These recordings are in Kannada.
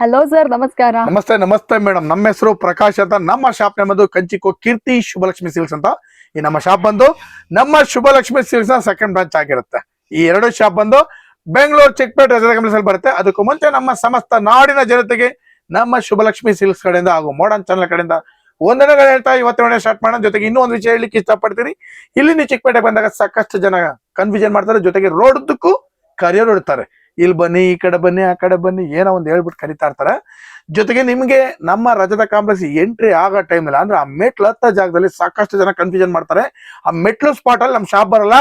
ಹಲೋ ಸರ್ ನಮಸ್ಕಾರ. ನಮಸ್ತೆ ನಮಸ್ತೆ ಮೇಡಮ್ ನಮ್ಮ ಹೆಸರು ಪ್ರಕಾಶ್ ಅಂತ. ನಮ್ಮ ಶಾಪ್ ನಮ್ಮದು ಕಂಚಿಕೋ ಕೀರ್ತಿ ಶುಭಲಕ್ಷ್ಮಿ ಸಿಲ್ಸ್ ಅಂತ. ಈ ನಮ್ಮ ಶಾಪ್ ಬಂದು ನಮ್ಮ ಶುಭಲಕ್ಷ್ಮಿ ಸಿಲ್ಸ್ನ ಸೆಕೆಂಡ್ ಬ್ರಾಂಚ್ ಆಗಿರುತ್ತೆ. ಈ ಎರಡು ಶಾಪ್ ಬಂದು ಬೆಂಗಳೂರು, ಚಿಕ್ಕಪೇಟೆ ರಜದ ಕಂಪ್ಲೇಸ್ ಬರುತ್ತೆ. ಅದಕ್ಕೂ ಮುಂಚೆ ನಮ್ಮ ಸಮಸ್ತ ನಾಡಿನ ಜನತೆಗೆ ನಮ್ಮ ಶುಭಲಕ್ಷ್ಮಿ ಸಿಲ್ಕ್ಸ್ ಕಡೆಯಿಂದ ಹಾಗೂ ಮೋಡನ್ ಚಾನಲ್ ಕಡೆಯಿಂದ ಒಂದೆಡೆ ಹೇಳ್ತಾ ಇವತ್ತು ವಿಡಿಯೋ ಸ್ಟಾರ್ಟ್ ಮಾಡೋಣ. ಜೊತೆಗೆ ಇನ್ನೂ ಒಂದು ವಿಷಯ ಹೇಳಲಿಕ್ಕೆ ಇಷ್ಟಪಡ್ತೀನಿ. ಇಲ್ಲಿ ನೀವು ಚಿಕ್ಕಪೇಟೆ ಬಂದಾಗ ಸಾಕಷ್ಟು ಜನ ಕನ್ಫ್ಯೂಷನ್ ಮಾಡ್ತಾರೆ. ಜೊತೆಗೆ ರೋಡ್ದಕ್ಕೂ ಕರಿಯರ್ ಇಡ್ತಾರೆ ಇಲ್ಲಿ ಬನ್ನಿ, ಈ ಕಡೆ ಬನ್ನಿ, ಆ ಕಡೆ ಬನ್ನಿ, ಏನೋ ಒಂದು ಹೇಳ್ಬಿಟ್ಟು ಕರಿತಾ ಇರ್ತಾರೆ. ಜೊತೆಗೆ ನಿಮ್ಗೆ ನಮ್ಮ ರಜದ ಕಾಂಪ್ಲೆಕ್ಸ್ ಎಂಟ್ರಿ ಆಗೋ ಟೈಮ್ ಇಲ್ಲ. ಅಂದ್ರೆ ಆ ಮೆಟ್ಲು ಹತ್ತ ಜಾಗದಲ್ಲಿ ಸಾಕಷ್ಟು ಜನ ಕನ್ಫ್ಯೂಷನ್ ಮಾಡ್ತಾರೆ. ಆ ಮೆಟ್ಲು ಸ್ಪಾಟ್ ಅಲ್ಲಿ ನಮ್ ಶಾಪ್ ಬರಲ್ಲ.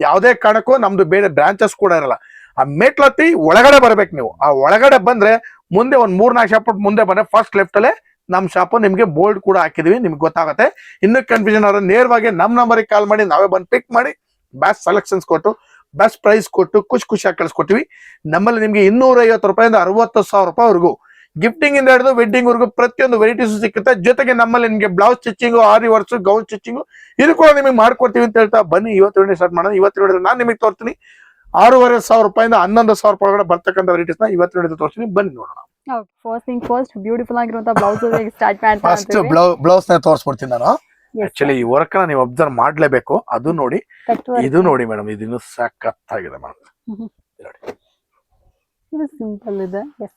ಯಾವುದೇ ಕಾರಣಕ್ಕೂ ನಮ್ದು ಬೇರೆ ಬ್ರಾಂಚಸ್ ಕೂಡ ಇರಲ್ಲ. ಆ ಮೆಟ್ಲು ಹತ್ತಿ ಒಳಗಡೆ ಬರ್ಬೇಕು ನೀವು. ಆ ಒಳಗಡೆ ಬಂದ್ರೆ ಮುಂದೆ ಒಂದ್ ಮೂರ್ನಾಲ್ಕು ಶಾಪ್ ಮುಂದೆ ಬಂದ್ರೆ ಫಸ್ಟ್ ಲೆಫ್ಟ್ ಅಲ್ಲೇ ನಮ್ ಶಾಪ್ ನಿಮ್ಗೆ ಬೋರ್ಡ್ ಕೂಡ ಹಾಕಿದೀವಿ, ನಿಮ್ಗೆ ಗೊತ್ತಾಗುತ್ತೆ. ಇನ್ನು ಕನ್ಫ್ಯೂಷನ್ ಅವ್ರ ನೇರವಾಗಿ ನಮ್ ನಂಬರಿಗೆ ಕಾಲ್ ಮಾಡಿ, ನಾವೇ ಬಂದು ಪಿಕ್ ಮಾಡಿ ಬ್ಯಾಸ್ಟ್ ಸೆಲೆಕ್ಷನ್ಸ್ ಕೊಟ್ಟು ಬೆಸ್ಟ್ ಪ್ರೈಸ್ ಕೊಟ್ಟು ಖುಷಿ ಖುಷಿಯಾಗಿ ಕಳಿಸ್ಕೊಟ್ಟಿವಿ. ನಮ್ಮಲ್ಲಿ ನಿಮ್ಗೆ ಇನ್ನೂರೈವತ್ತು ರೂಪಾಯಿಂದ ಅರವತ್ತು ಸಾವಿರ ರೂಪಾಯಿವರೆಗೂ ಗಿಫ್ಟಿಂಗ್ ಇಂದ ಹಿಡಿದು ವೆಡ್ಡಿಂಗ್ ವರೆಗೂ ಪ್ರತಿಯೊಂದು ವೆರೈಟೀಸ್ ಸಿಕ್ಕುತ್ತೆ. ಜೊತೆಗೆ ನಮ್ಮಲ್ಲಿ ನಿಮಗೆ blouse stitching aari works gown stitching ಇದು ಕೂಡ ನಿಮಗೆ ಮಾಡ್ಕೊಡ್ತೀವಿ ಅಂತ ಹೇಳ್ತಾ ಬನ್ನಿ. ಇವತ್ತು ವಿಡಿಯೋ ಸ್ಟಾರ್ಟ್ ಮಾಡೋಣ. ಇವತ್ತು ವಿಡಿಯೋ ನಾನು ನಿಮಗೆ ತೋರ್ತೀನಿ ಆರೂವರೆ ಸಾವಿರ ರೂಪಾಯಿಂದ ಹನ್ನೊಂದು ಸಾವಿರ ರೂಪಾಯಿ ಬರ್ತಕ್ಕಂಥ ವೆರೈಟೀಸ್ನ ಇವತ್ತು ವಿಡಿಯೋ ತೋರಿಸ್ತೀನಿ. ಬನ್ನಿ ನೋಡೋಣ. ಫಸ್ಟ್ ಫಸ್ಟ್ ಬ್ಯೂಟಿಫುಲ್ ಆಗಿರುವಂತ ಬ್ಲೌಸ್ ಸ್ಟಾರ್ಟ್ ಫಸ್ಟ್ ಬ್ಲೌ ಬ್ಲೌಸ್ನ ತೋರಿಸ್ಬಿಡ್ತೀನಿ ನಾನು. ಆಕ್ಚುಲಿ ಈ ವರ್ಕ್ನ ನೀವು ಅಬ್ಸರ್ವ್ ಮಾಡ್ಲೇಬೇಕು. ಅದು ನೋಡಿ ಇದು ನೋಡಿ ಮೇಡಮ್ ಇದಿನ್ನು ಸಖತ್ತಾಗಿದೆ ಮೇಡಮ್. ಇದು ಸಿಂಪಲ್ ಇದೆ ಎಸ್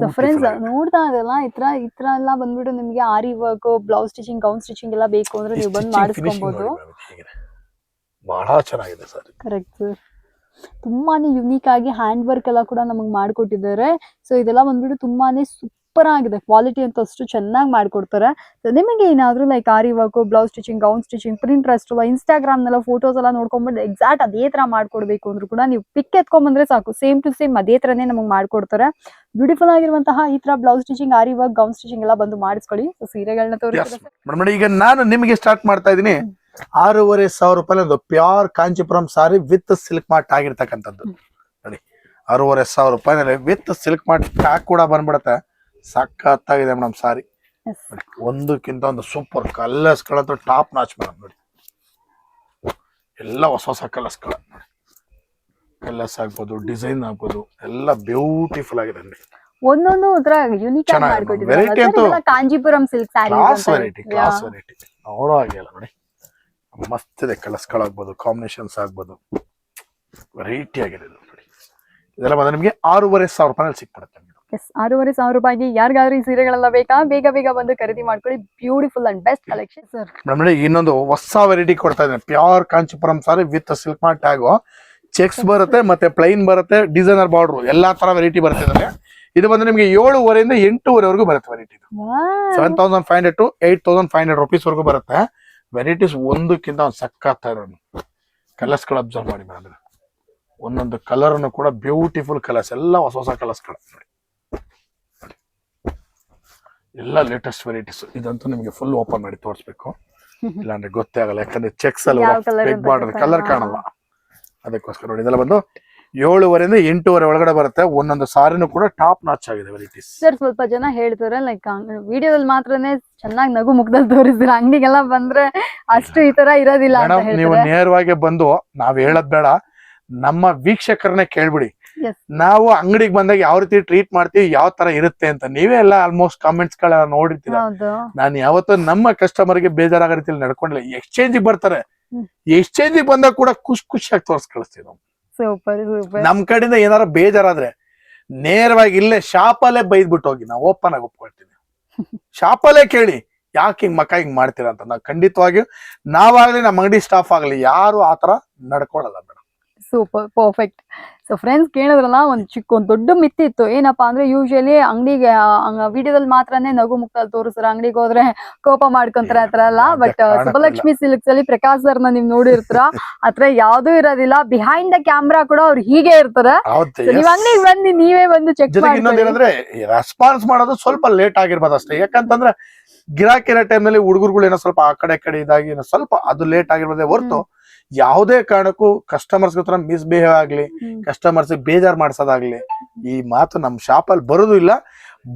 ಸೊ ಫ್ರೆಂಡ್ಸ್ ಈ ತರ ಇತ್ರ ಇತ್ರ ಎಲ್ಲ ಬಂದ್ಬಿಟ್ಟು ನಿಮ್ಗೆ aari work blouse stitching gown stitching ಎಲ್ಲ ಬೇಕು ಅಂದ್ರೆ ನೀವು ಬಂದು ಮಾಡಿಸ್ಕೊಬಹುದು ಬಹಳ ಚೆನ್ನಾಗಿದೆ ಸರ್ ಕರೆಕ್ಟ್ ಸರ್ ತುಂಬಾನೇ ಯುನೀಕ್ ಆಗಿ ಹ್ಯಾಂಡ್ ವರ್ಕ್ ಎಲ್ಲ ಕೂಡ ನಮಗೆ ಮಾಡ್ಕೊಟ್ಟಿದ್ದಾರೆ. ಸೊ ಇದೆಲ್ಲ ಬಂದ್ಬಿಟ್ಟು ತುಂಬಾನೇ ಸೂಪರ್ ಆಗಿದೆ. ಕ್ವಾಲಿಟಿ ಅಂತ ಅಷ್ಟು ಚೆನ್ನಾಗಿ ಮಾಡಿಕೊಡ್ತಾರೆ. ನಿಮಗೆ ಏನಾದರೂ like aari work blouse stitching gown stitching Pinterest Instagram ನೆಲ್ಲ ಫೋಟೋಸ್ ಎಲ್ಲ ನೋಡ್ಕೊಂಡ್ಬಿಟ್ಟು ಎಕ್ಸಾಕ್ಟ್ ಅದೇ ತರ ಮಾಡ್ಕೊಡ್ಬೇಕು ಅಂದ್ರೂ ಕೂಡ ನೀವು ಪಿಕ್ ಎತ್ಕೊಂಡ್ಬಂದ್ರೆ ಸಾಕು. ಸೇಮ್ ಟು ಸೇಮ್ ಅದೇ ತರನೇ ನಮಗೆ ಮಾಡ್ಕೊಡ್ತಾರೆ. ಬ್ಯೂಟಿಫುಲ್ ಆಗಿರುವಂತಹ ಈ ತರ blouse stitching aari work gown stitching ಎಲ್ಲ ಬಂದು ಮಾಡಿಸ್ಕೊಳ್ಳಿ. ಸೀರೆಗಳನ್ನ ಮೇಡಮ್ ಈಗ ನಾನು ನಿಮಗೆ ಸ್ಟಾರ್ಟ್ ಮಾಡ್ತಾ ಇದ್ದೀನಿ. ಆರೂವರೆ ಸಾವಿರ ರೂಪಾಯಿ ಅದು pure Kanchipuram sari with silk mart ಆಗಿರ್ತಕ್ಕಂಥದ್ದು. ನೋಡಿ ಆರೂವರೆ ಸಾವಿರ ರೂಪಾಯಿ ವಿತ್ ಸಿಲ್ಕ್ ಮಾರ್ಟ್ ಕೂಡ ಬಂದ್ಬಿಡುತ್ತೆ. ಸಖತ್ತಾಗಿದೆ ಮೇಡಮ್ ಸಾರಿ. ಒಂದಕ್ಕಿಂತ ಒಂದು ಸೂಪರ್ ಕಲರ್ಸ್ಗಳಂತೂ ಟಾಪ್ ನಾಚ್ ಮೇಡಮ್ ನೋಡಿ. ಎಲ್ಲ ಹೊಸ ಹೊಸ ಕಲರ್ಸ್ಗಳ ನೋಡಿ ಕಲರ್ಸ್ ಆಗ್ಬೋದು ಡಿಸೈನ್ ಆಗ್ಬೋದು ಎಲ್ಲ ಬ್ಯೂಟಿಫುಲ್ ಆಗಿದೆ ನೋಡಿ. ಒಂದೊಂದು ಒಂಥರ ಯುನಿಕ್ Variety ಅಂತೂ Kanjeevaram silk class variety class variety ನೋಡೋ ಹಾಗೆ ಅಲ್ಲ ನೋಡಿ. ಮಸ್ತ್ ಇದೆ ಕಲರ್ಸ್ಗಳಾಗ್ಬೋದು ಕಾಂಬಿನೇಷನ್ಸ್ ಆಗ್ಬೋದು. ವೆರೈಟಿ ಆಗಿದೆ ನೋಡಿ. ಇದೆಲ್ಲ ಬಂದ್ರೆ ನಿಮಗೆ ಆರೂವರೆ ಸಾವಿರ ರೂಪಾಯಿ ಸಿಕ್ಬಿಡುತ್ತೆ. ಎಸ್ ಆರೂವರೆ ಸಾವಿರ ರೂಪಾಯಿಗೆ ಯಾರಿಗಾದ್ರೂ ಈ ಸೀರೆಗಳೆಲ್ಲ ಬೇಕಾ? ಬೇಗ ಬೇಗ ಬಂದು ಖರೀದಿ ಮಾಡ್ಕೊಳ್ಳಿ. Beautiful and best collection sir ನಮ್ಮಲ್ಲಿ ಇನ್ನೊಂದು ಹೊಸ ವೆರೈಟಿ ಕೊಡ್ತಾ ಇದ್ದೇನೆ. Pure Kanchipuram sari with silk mart tag checks ಬರುತ್ತೆ ಮತ್ತೆ ಪ್ಲೈನ್ ಬರುತ್ತೆ ಡಿಸೈನರ್ ಬಾರ್ಡ್ರು ಎಲ್ಲಾ ತರ ವೆರೈಟಿ ಬರುತ್ತೆ ಇದರಲ್ಲಿ. ಇದು ಬಂದು ನಿಮಗೆ ಏಳುವರೆಯಿಂದ ಎಂಟೂವರೆವರೆಗೂ ಬರುತ್ತೆ variety seven thousand five hundred to eight thousand five hundred rupees ವರೆಗೂ ಬರುತ್ತೆ. ವೆರೈಟೀಸ್ ಒಂದಕ್ಕಿಂತ ಒಂದು ಸಕ್ಕತ್ತ ಇರೋನು ಕಲರ್ಸ್ಗಳು ಅಬ್ಸರ್ವ್ ಮಾಡಿ ಮೇಡಮ್. ಒಂದೊಂದು ಕಲರ್ ಕೂಡ ಬ್ಯೂಟಿಫುಲ್ ಕಲರ್ಸ್ ಎಲ್ಲ ಹೊಸ ಹೊಸ ಕಲರ್ಸ್ಗಳು ನೋಡಿ ಎಲ್ಲ ಲೇಟೆಸ್ಟ್ ವೆರೈಟೀಸ್ ಇದಂತೂ ನಿಮಗೆ ಫುಲ್ ಓಪನ್ ಮಾಡಿ ತೋರಿಸ್ಬೇಕು. ಇಲ್ಲಾಂದ್ರೆ ಗೊತ್ತೇ ಆಗಲ್ಲ ಯಾಕಂದ್ರೆ ಚೆಕ್ಸ್ ಅಲ್ವಾ ಬಿಗ್ ಬಾರ್ಡರ್ ಕಲರ್ ಕಾಣಲ್ಲ. ಅದಕ್ಕೋಸ್ಕರ ನೋಡಿ ಇದೆಲ್ಲ ಬಂದು ಏಳುವರೆಯಿಂದ ಎಂಟೂವರೆ ಒಳಗಡೆ ಬರುತ್ತೆ. ಒಂದೊಂದು ಸಾರಿನೂ ಕೂಡ ಟಾಪ್ ನಾಚ್ ಆಗಿದೆ ವೆರೈಟೀಸ್ ಸರ್ ಸ್ವಲ್ಪ ಜನ ಹೇಳ್ತಾರೆ ಲೈಕ್ ವಿಡಿಯೋದಲ್ಲಿ ಮಾತ್ರನೇ ಚೆನ್ನಾಗಿ ನಗು ಮುಖದಲ್ಲಿ ತೋರಿಸಿದ್ರೆ ಅಂಗಡಿಗೆಲ್ಲ ಬಂದ್ರೆ ಅಷ್ಟು ಈ ತರ ಇರೋದಿಲ್ಲ ನೀವು ನೇರವಾಗಿ ಬಂದು ನಾವ್ ಹೇಳದ್ ಬೇಡ. ನಮ್ಮ ವೀಕ್ಷಕರನ್ನೇ ಕೇಳ್ಬಿಡಿ. ನಾವು ಅಂಗಡಿಗೆ ಬಂದಾಗ ಯಾವ ರೀತಿ ಟ್ರೀಟ್ ಮಾಡ್ತೀವಿ ಯಾವ ತರ ಇರುತ್ತೆ ಅಂತ ನೀವೇ ಎಲ್ಲ ಆಲ್ಮೋಸ್ಟ್ ಕಾಮೆಂಟ್ಸ್ ಗಳೆಲ್ಲ ನೋಡಿರ್ತೀರ. ನಾನು ಯಾವತ್ತೂ ನಮ್ಮ ಕಸ್ಟಮರ್ಗೆ ಬೇಜಾರಾಗೋ ರೀತಿಯಲ್ಲಿ ನಡ್ಕೊಂಡಿಲ್ಲ ಎಕ್ಸ್ಚೇಂಜ್ ಬರ್ತಾರೆ. ಎಕ್ಸ್ಚೇಂಜ್ ಬಂದಾಗ ಕೂಡ ಖುಷಿ ಖುಷಿಯಾಗಿ ತೋರ್ಸ್ ಕಳಿಸ್ತೀವಿ ನಾವು ನಮ್ ಕಡೆಯಿಂದ ಏನಾರ ಬೇಜಾರಾದ್ರೆ ನೇರವಾಗಿ ಇಲ್ಲೇ ಶಾಪಲ್ಲೇ ಬೈದ್ಬಿಟ್ಟು ಹೋಗಿ ನಾವು ಓಪನ್ ಆಗಿ ಒಪ್ಕೊಳ್ತೀವಿ. ಶಾಪಲ್ಲೇ ಕೇಳಿ ಯಾಕೆ ಹಿಂಗ್ ಮಕ್ಕ ಹಿಂಗ್ ಮಾಡ್ತೀರಾ ಅಂತ. ನಾವು ಖಂಡಿತವಾಗಿಯೂ ನಾವಾಗ್ಲಿ ನಮ್ಮ ಅಂಗಡಿ ಸ್ಟಾಫ್ ಆಗ್ಲಿ ಯಾರು ಆತರ ನಡ್ಕೊಳಲ್ಲ madam super perfect so friends ಕೇಳಿದ್ರಲ್ಲ ಒಂದು ಚಿಕ್ಕ ಒಂದು ದೊಡ್ಡ ಮಿತ್ತಿತ್ತು ಏನಪ್ಪಾ ಅಂದ್ರೆ ಯೂಶಲಿ ಅಂಗಡಿಗೆ ವಿಡಿಯೋದಲ್ಲಿ ಮಾತ್ರನೇ ನಗು ಮುಕ್ತಲ್ಲಿ ತೋರಿಸ್ತಾರೆ. ಅಂಗಡಿಗೆ ಹೋದ್ರೆ ಕೋಪ ಮಾಡ್ಕೊಂತಾರೆ ಆತರ ಅಲ್ಲ. ಬಟ್. ಸುಬ್ಬಲಕ್ಷ್ಮಿ ಸಿಲ್ಕ್ಸ್ ಅಲ್ಲಿ ಪ್ರಕಾಶ್ ಸರ್ನ ನೀವ್ ನೋಡಿರ್ತೀರ. ಅತ್ರ ಯಾವ್ದೂ ಇರೋದಿಲ್ಲ. ಬಿಹೈಂಡ್ ದ ಕ್ಯಾಮ್ರಾ ಕೂಡ ಅವ್ರು ಹೀಗೆ ಇರ್ತಾರೆ. ನೀವ್ ಅಂಗಡಿಗೆ ಬಂದು ನೀವೇ ಬಂದು ಚೆಕ್ ಇನ್ನೊಂದೇನಂದ್ರೆ ರೆಸ್ಪಾನ್ಸ್ ಮಾಡೋದು ಸ್ವಲ್ಪ ಲೇಟ್ ಆಗಿರ್ಬೋದು ಅಷ್ಟೇ. ಯಾಕಂತಂದ್ರೆ ಗಿರಾಕಿರೋ ಟೈಮ್ನಲ್ಲಿ ಹುಡುಗರುಗಳು ಏನೋ ಸ್ವಲ್ಪ ಆ ಕಡೆ ಕಡೆ ಇದಾಗಿ ಏನೋ ಸ್ವಲ್ಪ ಅದು ಲೇಟ್ ಆಗಿರ್ಬೋದೇ ಹೊರತು ಯಾವುದೇ ಕಾರಣಕ್ಕೂ ಕಸ್ಟಮರ್ಸ್ ಹತ್ರ ಮಿಸ್ಬಿಹೇವ್ ಆಗ್ಲಿ ಕಸ್ಟಮರ್ಸ್ ಬೇಜಾರ್ ಮಾಡ್ಸೋದಾಗ್ಲಿ ಈ ಮಾತು ನಮ್ ಶಾಪ್ ಅಲ್ಲಿ ಬರೋದು ಇಲ್ಲ.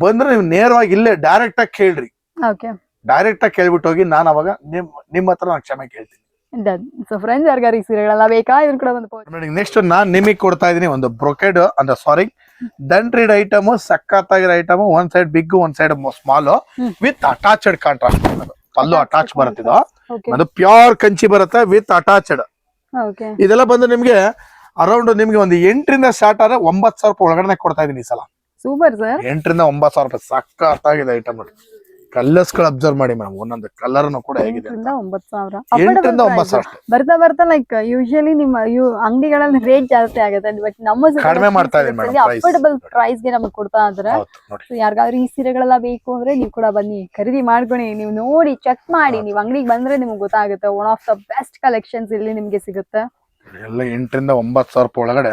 ಬಂದ್ರೆ ನೀವು ನೇರವಾಗಿ ಇಲ್ಲೇ ಡೈರೆಕ್ಟ್ ಆಗಿ ಕೇಳ್ರಿ. ಓಕೆ ಡೈರೆಕ್ಟ್ ಆಗಿ ಕೇಳ್ಬಿಟ್ಟು ಹೋಗಿ ನಾನು ಅವಾಗ ನಿಮ್ ನಿಮ್ಮ ಹತ್ರ ನಾನು ಕ್ಷಮೆ ಕೇಳ್ತೀನಿ. ಸೊ ಫ್ರೆಂಡ್ಸ್ ಯಾರಿಗಾರು ಸೀರೆಗಳೆಲ್ಲ ಬೇಕಾ? ಇದನ್ನ ಕೂಡ ಒಂದು ನೆಕ್ಸ್ಟ್ ನಾನ್ ನಿಮಗೆ ಕೊಡ್ತಾ ಇದೀನಿ ಒಂದು ಬ್ರೊಕೆಡ್ ಅಂದ್ರೆ ಸಾರಿ ದಂಟ್ರಿಡ್ ಐಟಮ್ ಸಖತ್ತಾಗಿರೋ ಐಟಮ್ ಒಂದ್ ಸೈಡ್ ಬಿಗ್ ಒಂದ್ side small. With attached contrast pallu attach ಬರುತ್ತಿದ್ದು ಓಕೆ ಅದು ಪ್ಯೂರ್ ಕಂಚಿ ಬರುತ್ತೆ ವಿತ್ ಅಟ್ಯಾಚ್ಡ್. ಇದೆಲ್ಲ ಬಂದು ನಿಮ್ಗೆ ಅರೌಂಡ್ ನಿಮ್ಗೆ ಒಂದು ಎಂಟರಿಂದ ಸ್ಟಾರ್ಟ್ ಆದ್ರೆ ಒಂಬತ್ ಸಾವಿರ ರೂಪಾಯಿ ಒಳಗಡೆ ಕೊಡ್ತಾ ಇದೀನಿ ಈ ಸಲ. ಸೂಪರ್ ಸರ್ ಎಂಟರಿಂದ ಒಂಬತ್ ಸಾವಿರ ರೂಪಾಯಿ ಸಖತ್ತಾಗಿದೆ ಐಟಮ್ ನೋಡಿ. ಕಲರ್ಸ್ಗಳು ಅಬ್ಸರ್ವ್ ಮಾಡಿ ಮೇಡಮ್. ಒಂದೊಂದು ಕಲರ್ ಕೂಡ ಹೇಗಿದೆ ಎಂಟರಿಂದ ಒಂಬತ್ತು ಸಾವಿರ. ಎಂಟರಿಂದ ಬರ್ತಾ ಬರ್ತಾ ಲೈಕ್ ಯೂಶಲಿ ನಿಮ್ಮ ಇವು ಅಂಗಡಿಗಳಲ್ಲಿ ರೇಟ್ ಜಾಸ್ತಿ ಆಗುತ್ತೆ. ಬಟ್ ನಮ್ಮ ಕಡಿಮೆ ಮಾಡ್ತಾ ಇದೆ. ಅಫೋರ್ಡಬಲ್ ಪ್ರೈಸ್ಗೆ ನಮಗೆ ಕೊಡ್ತಾ ಇದ್ರೆ. ನೋಡಿ. ಯಾರಿಗಾದ್ರೂ ಈ ಸೀರೆಗಳೆಲ್ಲ ಬೇಕು ಅಂದ್ರೆ ನೀವು ಕೂಡ ಬನ್ನಿ. ಖರೀದಿ ಮಾಡ್ಕೊಳ್ಳಿ. ನೀವು ನೋಡಿ ಚೆಕ್ ಮಾಡಿ. ನೀವು ಅಂಗಡಿಗೆ ಬಂದ್ರೆ ನಿಮ್ಗೆ ಗೊತ್ತಾಗುತ್ತೆ. One of the best collections ಇಲ್ಲಿ ನಿಮ್ಗೆ ಸಿಗುತ್ತೆ. ಎಲ್ಲ ಎಂಟರಿಂದ ಒಂಬತ್ತು ಸಾವಿರ ರೂಪಾಯಿ ಒಳಗಡೆ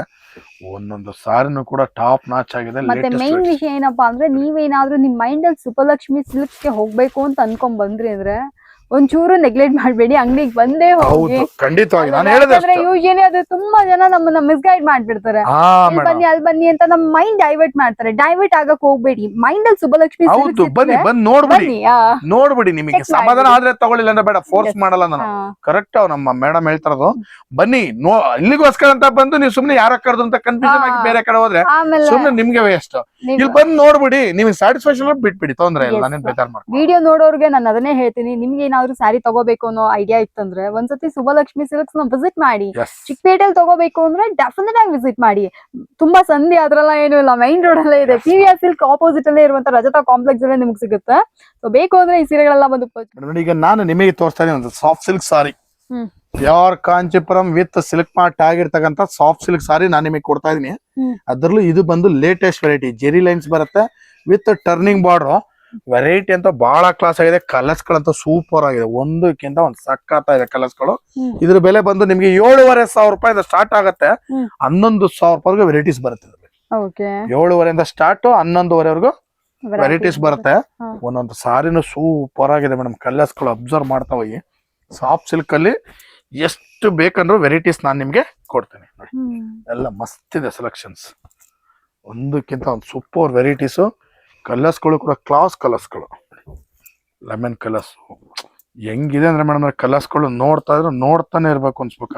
ಒಂದೊಂದು ಸಾರಿನೂ ಕೂಡ ಟಾಪ್ ನಾಚ್ ಆಗಿದೆ ಮತ್ತೆ ಮೇನ್ ವಿಷಯ ಏನಪ್ಪಾ ಅಂದ್ರೆ ನೀವೇನಾದ್ರೂ ನಿಮ್ ಮೈಂಡ್ ಅಲ್ಲಿ ಸುಬ್ಬಲಕ್ಷ್ಮಿ ಸಿಲ್ಕ್ಗೆ ಹೋಗ್ಬೇಕು ಅಂತ ಅನ್ಕೊಂಡ್ ಬಂದ್ರಿ ಅಂದ್ರೆ ಒಂಚೂರು ನೆಗ್ಲೆಕ್ಟ್ ಮಾಡ್ಬೇಡಿ ಅಂಗಡಿಗೆ ಬಂದೇ ಹೋಗಿ. ಖಂಡಿತವಾಗಿ ನಾನು ಹೇಳಿದೆ ಅಂದ್ರೆ ಯೂಶಲಿ ಅದು ತುಂಬಾ ಜನ ನಮ್ಮನ್ನ ಮಿಸ್ಗೈಡ್ ಮಾಡ್ಬಿಡ್ತಾರೆ. ಇಲ್ಲಿ ಬನ್ನಿ ಅಲ್ಲಿ ಬನ್ನಿ ಅಂತ ನಮ್ಮ ಮೈಂಡ್ ಡೈವರ್ಟ್ ಮಾಡ್ತಾರೆ. ಡೈವರ್ಟ್ ಆಗಕ್ ಹೋಗ್ಬೇಡಿ. ಮೈಂಡ್ ಅಲ್ಲಿ ಸುಬ್ಬಲಕ್ಷ್ಮಿ ಹೌದು ಬನ್ನಿ ಬಂದ್ ನೋಡ್ಬಿಡಿ. ಬನ್ನಿ ನೋಡ್ಬಿಡಿ ನಿಮಗೆ. ಸಮಾಧಾನ ಆದ್ರೆ ತಗೊಳ್ಳಿಲ್ಲ ಅಂದ್ರೆ ಬೇಡ ಫೋರ್ಸ್ ಮಾಡಲ್ಲ ನಾನು. ಕರೆಕ್ಟ್ ನಮ್ಮ ಮೇಡಮ್ ಹೇಳ್ತಾರದು. ಬನ್ನಿ ನೋ ಇಲ್ಲಿಗೋಸ್ಕರ ಅಂತ ಬಂದು ನೀವು ಸುಮ್ನೆ ಯಾರ ಕರೆದು ಅಂತ ಕನ್ಫ್ಯೂಷನ್ ಆಗಿ ಬೇರೆ ಕಡೆ ಹೋದ್ರೆ ಸುಮ್ನೆ ನಿಮ್ಗೆ ವೇಸ್ಟ್ ಇಲ್ಲಿ ಬಂದು ನೋಡ್ಬಿಡಿ ನಿಮ್ಗೆ ಸ್ಯಾಟಿಸ್ಫ್ಯಾಕ್ಷನ್ ಬಿಟ್ಬಿಡಿ ತೊಂದ್ರೆ ಇಲ್ಲ ನಾನು ಬೇಜಾರ್ ಮಾಡಿ ವಿಡಿಯೋ ನೋಡೋರ್ಗೆ ನಾನು ಅದನ್ನೇ ಹೇಳ್ತೀನಿ. ನಿಮ್ಗೆ ಏನಾದ್ರು ಸ್ಯಾರಿ ತಗೋಬೇಕು ಅನ್ನೋ ಐಡಿಯಾ ಇತ್ತಂದ್ರೆ ಒಂದ್ಸತಿ ಸುಬ್ಬಲಕ್ಷ್ಮಿ ಸಿಲ್ಕ್ಸ್ನ ವಿಸಿಟ್ ಮಾಡಿ ಚಿಕ್ಕಪೇಟೆಲ್ ತಗೋಬೇಕು ಅಂದ್ರೆ ಡೆಫಿನೆಟ್ ಆಗಿ ವಿಸಿಟ್ ಮಾಡಿ. ತುಂಬಾ ಸಂಧಿ ಅದ್ರಲ್ಲ ಏನು ಇಲ್ಲ ಮೈನ್ ರೋಡ್ ಅಲ್ಲೇ ಇದೆ. P V R silk opposite ಅಲ್ಲೇ ಇರುವಂತ ರಜತಾ ಕಾಂಪ್ಲೆಕ್ಸ್ ಅಲ್ಲೇ ನಿಮ್ಗೆ ಸಿಗುತ್ತೆ. ಸೊ ಬೇಕು ಅಂದ್ರೆ ಈ ಸೀರೆಗಳೆಲ್ಲ ಬಂದು ಈಗ ನಾನು ನಿಮಗೆ ತೋರಿಸ್ತಾ ಇದ್ದೀನಿ ಒಂದು ಸಾಫ್ಟ್ ಸಿಲ್ಕ್ ಸಾರಿ ಯಾರ್ pure Kanchipuram with silk mart ಆಗಿರ್ತಕ್ಕಂತ soft silk sari ನಾನು ನಿಮಗೆ ಕೊಡ್ತಾ ಇದೀನಿ ಅದರಲ್ಲೂ ಅದ್ರಲ್ಲೂ ಇದು ಬಂದು ಲೇಟೆಸ್ಟ್ ವೆರೈಟಿ ಜೆರಿ ಲೈನ್ಸ್ ಬರುತ್ತೆ ವಿತ್ ಟರ್ನಿಂಗ್ ಬಾರ್ಡರ್ ವೆರೈಟಿ ಅಂತ ಬಹಳ ಕ್ಲಾಸ್ ಆಗಿದೆ. ಕಲರ್ಸ್ ಗಳಂತ ಸೂಪರ್ ಆಗಿದೆ. ಒಂದಕ್ಕಿಂತ ಒಂದ್ ಸಕ್ಕತ್ತಾಗಿದೆ ಇದೆ ಕಲರ್ಸ್ಗಳು. ಇದ್ರ ಬೆಲೆ ಬಂದು ನಿಮ್ಗೆ ಏಳುವರೆ ಸಾವಿರ ರೂಪಾಯಿ ಸ್ಟಾರ್ಟ್ ಆಗುತ್ತೆ. ಹನ್ನೊಂದು ಸಾವಿರ ರೂಪಾಯಿ ವೆರೈಟೀಸ್ ಬರುತ್ತೆ ಏಳುವರೆಯಿಂದ ಸ್ಟಾರ್ಟ್ ಹನ್ನೊಂದುವರೆವರೆಗೂ ವೆರೈಟೀಸ್ ಬರುತ್ತೆ. ಒಂದೊಂದು ಸಾರಿನೂ ಸೂಪರ್ ಆಗಿದೆ ಮೇಡಮ್ ಕಲರ್ಸ್ಗಳು ಅಬ್ಸರ್ವ್ ಮಾಡ್ತಾ ಹೋಗಿ. ಸಾಫ್ಟ್ ಸಿಲ್ಕ್ ಅಲ್ಲಿ ಎಷ್ಟು ಬೇಕಂದ್ರೂ ವೆರೈಟೀಸ್ ನಾನು ನಿಮ್ಗೆ ಕೊಡ್ತೇನೆ. ನೋಡಿ. ಎಲ್ಲ ಮಸ್ತ್ ಇದೆ ಸೆಲೆಕ್ಷನ್ಸ್ ಒಂದಕ್ಕಿಂತ ಒಂದು ಸೂಪರ್ ವೆರೈಟೀಸು ಕಲರ್ಸ್ಗಳು ಕೂಡ ಕ್ಲಾಸ್ ಕಲರ್ಸ್ಗಳು. Lemon colours. ಹೆಂಗಿದೆ ಅಂದ್ರೆ ಮೇಡಮ್ ಕಲರ್ಸ್ಗಳು ನೋಡ್ತಾ ಇದ್ರೆ ನೋಡ್ತಾನೆ ಇರ್ಬೇಕು ಅನ್ಸ್ಬೇಕು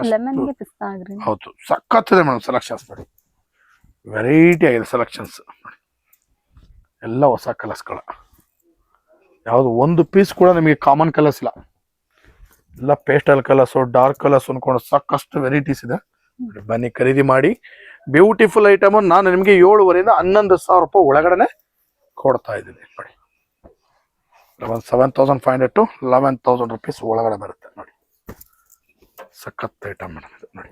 ಹೌದು. ಸಖತ್ತಿದೆ ಮೇಡಮ್ ಸೆಲೆಕ್ಷನ್ಸ್ ನೋಡಿ. ವೆರೈಟಿ ಆಗಿದೆ ಸೆಲೆಕ್ಷನ್ಸ್ ಎಲ್ಲ ಹೊಸ ಕಲರ್ಸ್ಗಳು. ಯಾವುದು ಒಂದು ಪೀಸ್ ಕೂಡ ನಿಮಗೆ ಕಾಮನ್ ಕಲರ್ಸ್ ಇಲ್ಲ. ಎಲ್ಲ ಪೇಸ್ಟಲ್ ಕಲರ್ಸು ಡಾರ್ಕ್ ಕಲರ್ಸ್ ಅನ್ಕೊಂಡು ಸಾಕಷ್ಟು ವೆರೈಟೀಸ್ ಇದೆ. ಬನ್ನಿ ಖರೀದಿ ಮಾಡಿ. ಬ್ಯೂಟಿಫುಲ್ ಐಟಮ್ ನಾನು ನಿಮಗೆ ಏಳುವರೆಯಿಂದ ಹನ್ನೊಂದು ಸಾವಿರ ರೂಪಾಯಿ ಒಳಗಡೆ ಕೊಡ್ತಾ ಇದ್ದೀನಿ ನೋಡಿ ಒಂದು seven thousand five hundred to eleven thousand rupees ಒಳಗಡೆ ಬರುತ್ತೆ ನೋಡಿ. ಸಖತ್ ಐಟಮ್ ಮೇಡಮ್ ಇದು ನೋಡಿ.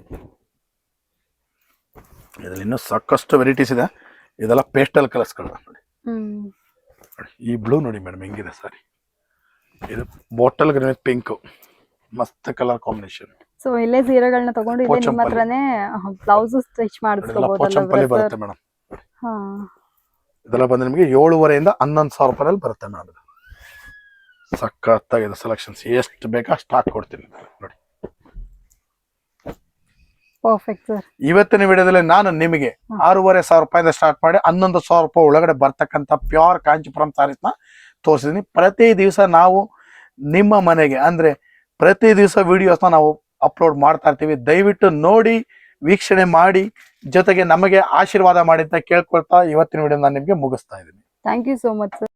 ಇದರಲ್ಲಿ ಇನ್ನೂ ಸಾಕಷ್ಟು ವೆರೈಟೀಸ್ ಇದೆ. ಇದೆಲ್ಲ ಪೇಸ್ಟಲ್ ಕಲರ್ಸ್ಗಳು ನೋಡಿ. ಈ ಬ್ಲೂ ನೋಡಿ ಮೇಡಮ್ ಹೆಂಗಿದೆ ಸಾರಿ. ಇದು ಬಾಟಲ್ ಗ್ರೀನ್ ಪಿಂಕ್ ಮಸ್ತ್ ಕಲರ್ ಕಾಂಬಿನೇಷನ್ ಸೊ ಇಲ್ಲೇ ಸೀರೆಗಳನ್ನ ತಗೊಂಡು ಇದೆ ನಿಮ್ಮ. ಹತ್ರನೇ ಬ್ಲೌಸ್ ಸ್ಟಿಚ್ ಪೋಚಂಪಲ್ಲಿ ಬರುತ್ತೆ ಮೇಡಮ್. ಹಾ. ಇದೆಲ್ಲ ಬಂದು ನಿಮಗೆ ಏಳುವರೆಯಿಂದ ಹನ್ನೊಂದು ಸಾವಿರ ರೂಪಾಯಲ್ಲಿ ಬರುತ್ತೆ ನಾನು ಸಖತ್ತಾಗಿದೆ ಸೆಲೆಕ್ಷನ್ಸ್ ಎಷ್ಟು ಬೇಕಾ ಸ್ಟಾಕ್ ಕೊಡ್ತೀನಿ. ನೋಡಿ. ಪರ್ಫೆಕ್ಟ್ ಸರ್ ಇವತ್ತಿನ ವಿಡಿಯೋದಲ್ಲಿ ನಾನು ನಿಮಗೆ. ಆರೂವರೆ ಸಾವಿರ ರೂಪಾಯಿಂದ ಸ್ಟಾರ್ಟ್ ಮಾಡಿ ಹನ್ನೊಂದು ಸಾವಿರ ರೂಪಾಯಿ ಒಳಗಡೆ ಬರ್ತಕ್ಕಂಥ ಪ್ಯೂರ್ ಕಾಂಚಿಪುರಂ ಸಾರೀಸ್ನ ತೋರಿಸಿದ್ದೀನಿ ಪ್ರತಿ ದಿವಸ ನಾವು ನಿಮ್ಮ ಮನೆಗೆ ಅಂದ್ರೆ ಪ್ರತಿ ದಿವಸ ವಿಡಿಯೋಸ್ನ ನಾವು ಅಪ್ಲೋಡ್ ಮಾಡ್ತಾ ಇರ್ತೀವಿ. ದಯವಿಟ್ಟು ನೋಡಿ ವೀಕ್ಷಣೆ ಮಾಡಿ ಜೊತೆಗೆ ನಮಗೆ ಆಶೀರ್ವಾದ ಮಾಡಿ ಅಂತ ಕೇಳ್ಕೊಳ್ತಾ ಇವತ್ತಿನ ವಿಡಿಯೋ ನಾನು ನಿಮಗೆ ಮುಗಿಸ್ತಾ ಇದ್ದೀನಿ. Thank you so much sir